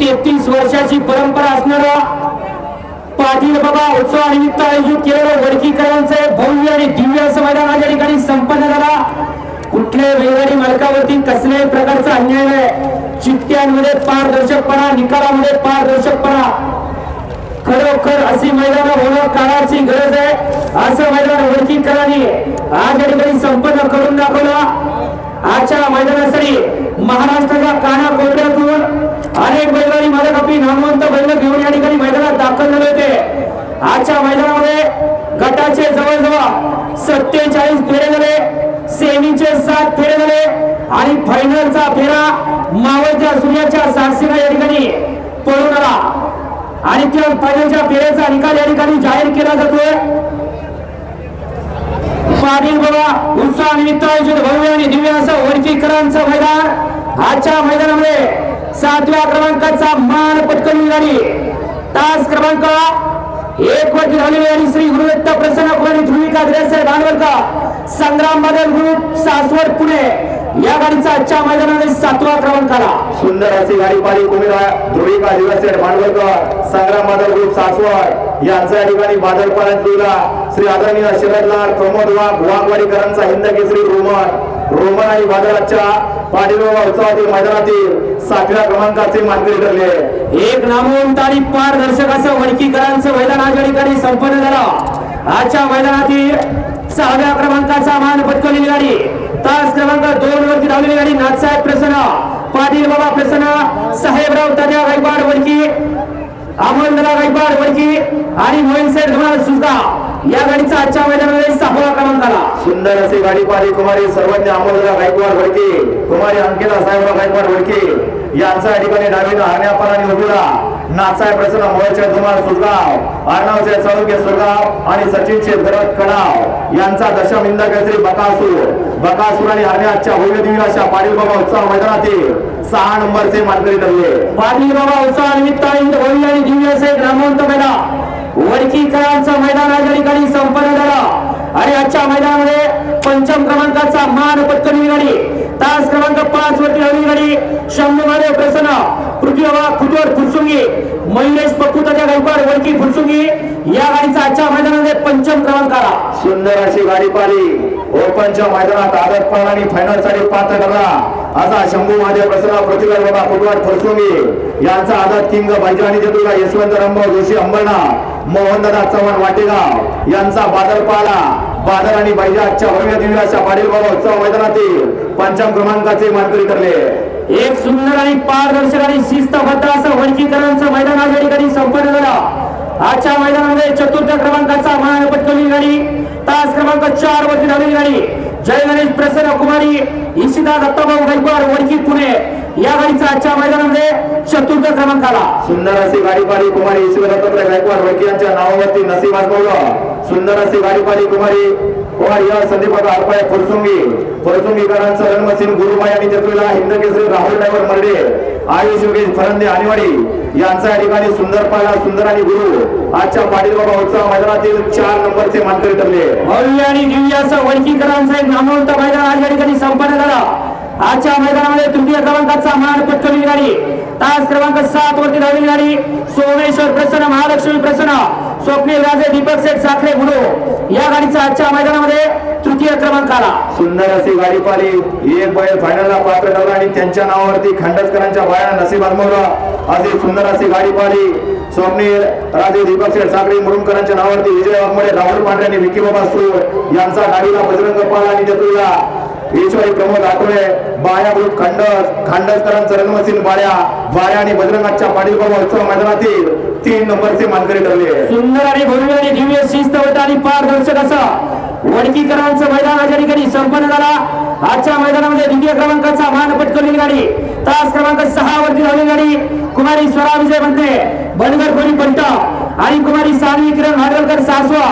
तेहतीस वर्षाची परंपरा असणारा पाटील बाबा उत्सवानिमित्त आयोजित केलेलं वर्गीकरणाचे भव्य आणि दिव्य असं मैदान आज या ठिकाणी संपन्न झाला. कुठल्याही बैलगाडी मालकावरती कसल्याही प्रकारचा अन्याय नाही. चिठ्ठ्यांमध्ये पारदर्शकपणा निकालामध्ये पारदर्शकपणा. खरोखर अशी मैदान होणं काळाची गरज आहे. असं मैदान वर्गीकरणाने आज या ठिकाणी संपन्न करून दाखवलं. आजच्या मैदानासाठी महाराष्ट्राच्या कानाकोपऱ्यातून अनेक बैलगाडी मालक आपली नामवंत बैल घेऊन या ठिकाणी मैदानात दाखल झाले होते. आजच्या मैदानामध्ये गटाचे जवळजवळ सत्तेचाळीस फेरे झाले सेमीचे सात फेरे झाले आणि फायनलचा फेरा मावळच्या सूर्याच्या साक्षीला या ठिकाणी पळून आला. आणि त्या फायनलच्या फेऱ्याचा निकाल या ठिकाणी जाहीर केला जातोय. पाटील बाबा उत्सवानिमित्त आयोजित भव्य आणि दिव्य असं वर्गीकरांचं मैदान आजच्या मैदानामध्ये सातव्या क्रमांकाचा मान पटकवली गाडी तास क्रमांक एक वरती धावलेली आणि श्री गुरुदत्त प्रसन्न कुमारी ध्रुविका द्रेसर भांडवलका संग्राम बदल ग्रुप सासवड पुणे. या गाडीचा आजच्या मैदानाने सातवा क्रमांक आला सुंदर अशी गाडी पाली कुमिरा ध्रुविका दिवसेड भांडवलकर संग्राम बदल ग्रुप सासवड. यांचा या ठिकाणी बादल तुला श्री आदरणीय शरदलाल प्रमोद वाघ वाघवाडीकरांचा हिंद केसरी रोमन रोमन आणि वादळाच्या पाटील उत्सवातील मैदानातील सातव्या क्रमांकाचे मानकरी ठरले. एक नामवंत आणि पारदर्शक असं वडकीकरांचं मैदान आज ठिकाणी संपन्न झालं. आजच्या मैदानातील सहाव्या क्रमांकाचा मान पटकवलेली गाडी. तास क्रमांक दोन वरती धावलेली गाडी. नाथसाहेब प्रसन्न पाटील बाबा प्रसन्न साहेबराव तात्या गायकवाड वडकी अमोलदरा गायकवाड वडकी आणि मोहिन सेठ धुमाळ सुद्धा या गाडीचा आजच्या मैदानामध्ये सहावा क्रमांक आला. सुंदर अशी गाडी पाली कुमारी सर्वज्ञ अमोलराव गायकवाड वडके. कुमारी अंकिता साहेबराव गायकवाड वडके. यांचा या ठिकाणी डावीनं हरण्यापर आणि उभीला नाथसाहेब प्रसन्न मोहच्या धुमाळ सुरगाव अर्णवचे चौके सुरगाव आणि सचिन शेतगरत कडाव. यांचा दशम हिंद केसरी बकासूर. बकासूर आणि हरण्याच्या भव्य अशा पाटील बाबा उत्सव मैदानातील सहा नंबरचे मानकरी ठरले. पाटील बाबा उत्सवानिमित्त आयोजित भव्य आणि दिव्य असे ग्रामवंत मैदान वडकीकरांचं मैदान आज या ठिकाणी संपन्न झालं. आणि आजच्या मैदानामध्ये पंचम क्रमांकाचा मान पटकन गाडी तास क्रमांक पाच वरती हवी गाडी शंभू प्रसन्न. पृथ्वीवा बाबा खुटोर फुलसुंगी. मयुरेश पक्कुताच्या गायकवाड वडकी फुलसुंगी. या गाडीचा आजच्या मैदानामध्ये पंचम क्रमांक आला. सुंदर अशी गाडी पाली ओपनच्या मैदानात आदत पण आणि फायनलसाठी पात्र ठरला. असा शंभू महादेव प्रसन्न पृथ्वीराज बाबा कुटवाड फरसुंगी यांचा आदत किंग बैजानी जतुला यशवंत रामभाऊ जोशी अंबरनाथ. मोहनदादा चव्हाण वाटेगाव यांचा बादल पाला. बादल आणि बैजाच्या भव्य दिव्य अशा पाटील बाबा उत्सव मैदानातील पंचम क्रमांकाचे मानकरी ठरले. एक सुंदर आणि पारदर्शक आणि शिस्तबद्ध असं वर्गीकरणाचं मैदान आज या ठिकाणी संपन्न झालं. आजच्या मैदानामध्ये चतुर्थ क्रमांकाचा मान पटकवली गाडी तास क्रमांक चार वरती धावलेली गाडी. जय गणेश प्रसन्न कुमारी इशिता दत्ताभाऊ गायकवाड वडकी पुणे. या गाडीचा आजच्या मैदानामध्ये चतुर्थ क्रमांक आला. सुंदर अशी गाडी पाली कुमारी ईश्वरदत्तप्रय गायकवाड वडकी यांच्या नावावरती नसीब आजमावलं सुंदर अशी गाडी पाली कुमारी कुमारी या संदीप हरपाय फुरसुंगी. फुरसुंगीकरांचं रणमसिंग गुरुबाई आणि जत्रेला हिंद केसरी राहुल ड्रायव्हर मर्डे. आयुष योगेश फरंदे आणिवाडी यांचा या ठिकाणी सुंदर पाला सुंदर आणि गुरु. आजच्या पाटील बाबा उत्सव मैदानातील चार नंबरचे मानकरी ठरले. भव्य आणि दिव्य असं वडकीकरांचा एक नामवंत मैदान आज या ठिकाणी संपन्न आजच्या मैदानामध्ये तृतीय क्रमांकाचा मान पटकवली गाडी तास क्रमांक सात वरती धावली गाडी सोमेश्वर प्रसन्न महालक्ष्मी प्रसन्न स्वप्नील राजे दीपक शेठ साखरे गुरु या गाडीचा आजच्या मैदानामध्ये तृतीय क्रमांक आला सुंदर अशी गाडी पाली एक बैल फायनलला पात्र ठरला आणि त्यांच्या नावावरती खंडसकरांच्या बाया नसीब आजमावलं अशी सुंदर अशी गाडी पाली स्वप्नील राजे दीपक शेठ साखरे मुरुमकरांच्या नावावरती विजय वाघमोडे राहुल पांढरे आणि विकी बाबा सूर यांचा गाडीला बजरंग पाला आणि जतुला ईश्वरी प्रमोद आठवडे बाया ग्रुप खंडस खंडसकरांचं रणमसिंग बाळ्या बाळ्या आणि बजरंगाच्या पाटील उत्सव मैदानातील तीन नंबरचे मानकरी ठरले. सुंदर आणि भव्य आणि दिव्य शिस्तवत आणि पारदर्शक असं वडकीकरांचं मैदान या ठिकाणी संपन्न झाला. आजच्या मैदानामध्ये द्वितीय क्रमांकाचा मान पटकवलेली गाडी तास क्रमांक सहा वरती धावलेली गाडी. कुमारी स्वरा विजय म्हणते बनगर कोणी पंटा आणि कुमारी सानवी किरण भाडवलकर सासवा.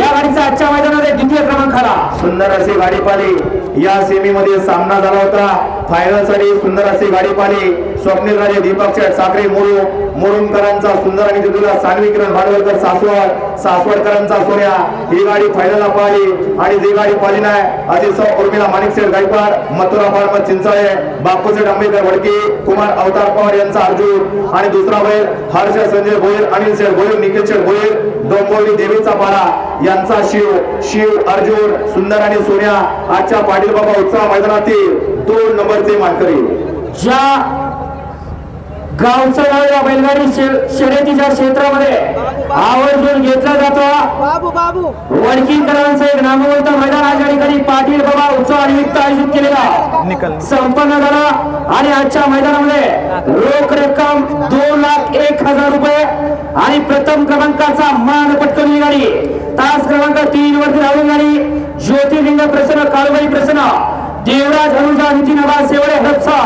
या गाडीचा आजच्या मैदानामध्ये द्वितीय क्रमांक आला. सुंदर अशी गाडी पाली. या सेमी मध्ये सामना झाला होता. फायनलसाठी सुंदर अशी गाडी पाली. स्वप्नील राजे दीपक शेठ साखरे मुरु मुरुमकरांचा सुंदर आणि तिथुला सानवी किरण भांडवलकर सासवड सासवडकरांचा सोन्या. ही गाडी फायनलला पाहिली आणि जी गाडी पाहिली नाही अशी सौ उर्मिला माणिक शेठ गायकवाड मथुरा फार्मत चिंचाळे बापूसेठ आंबेडकर वडके कुमार अवतार पवार यांचा अर्जुन. आणि दुसरा बैल हर्ष संजय भोईर अनिल शेठ भोईर निखिल शेठ भोईर डोंबोली देवीचा पाडा. यांचा शिव शिव अर्जुन सुंदर आणि सोन्या. आजच्या पाटील बाबा उत्सव मैदानातील दोन नंबरचे मानकरी. ज्या गावचं नाव या बैलगाडी शर्यतीच्या क्षेत्रामध्ये आवर्जून घेतला जातो. बाबू बाबू. वडकीकरांचं एक नामवंत मैदान आज या ठिकाणी पाटील बाबा उत्सव निमित्त आयोजित केलेला. संपन्न झाला. आणि आजच्या मैदानामध्ये रोख रक्कम दोन लाख एक हजार रुपये आणि प्रथम क्रमांकाचा मान पटकन ही गाडी. तास क्रमांक तीन वरती राहून गाडी. ज्योतिर्लिंग प्रसन्न काळबाई प्रसन्न. देवराज अनुजा नितीन आबा सेवडे हडपसा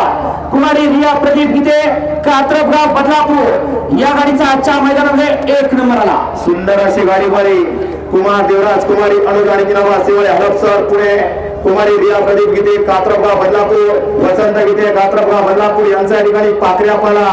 कुमारी रिया प्रदीप गीते कात्रपगाव बदलापूर. या गाडीचा आजच्या मैदानामध्ये एक नंबर आला. सुंदर अशी गाडी बारी कुमार देवराज कुमारी अनुजा नितीन किनाबा सेवडे हडपसर पुणे. कुमारी रिया प्रदीप गीते कात्रपगाव बदलापूर. वसंत गीते कात्रपगाव बदलापूर. यांच्या ठिकाणी पाकऱ्या पाला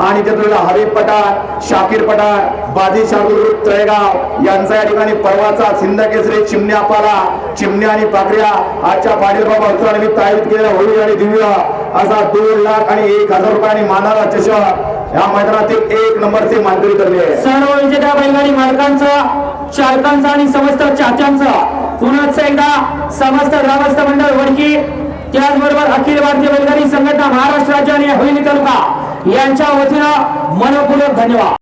आणि त्यातला हरीफ पठाण शाकीर पठाण बाजी शार्दूल तळेगाव यांचा या ठिकाणी परवाचा सिंधकेसरी चिमण्या पाला चिमण्या आणि पाकऱ्या आजच्या पाटील बाबा उत्सवानिमित्त आयोजित केलेला होळी आणि दिव्य असा दोन लाख आणि एक हजार रुपयांनी मानाला चषक. या मैदानातील एक नंबरचे मानकरी करले सर्व विजेत्या बैलगाडी मालकांचा चालकांचा आणि समस्त चात्यांचं पुन्हा एकदा समस्त ग्रामस्थ मंडळ वडकी त्याचबरोबर अखिल भारतीय बैलगाडी संघटना महाराष्ट्र राज्य आणि होळी तालुका. यांच्या वतीनं मनपूर्वक धन्यवाद.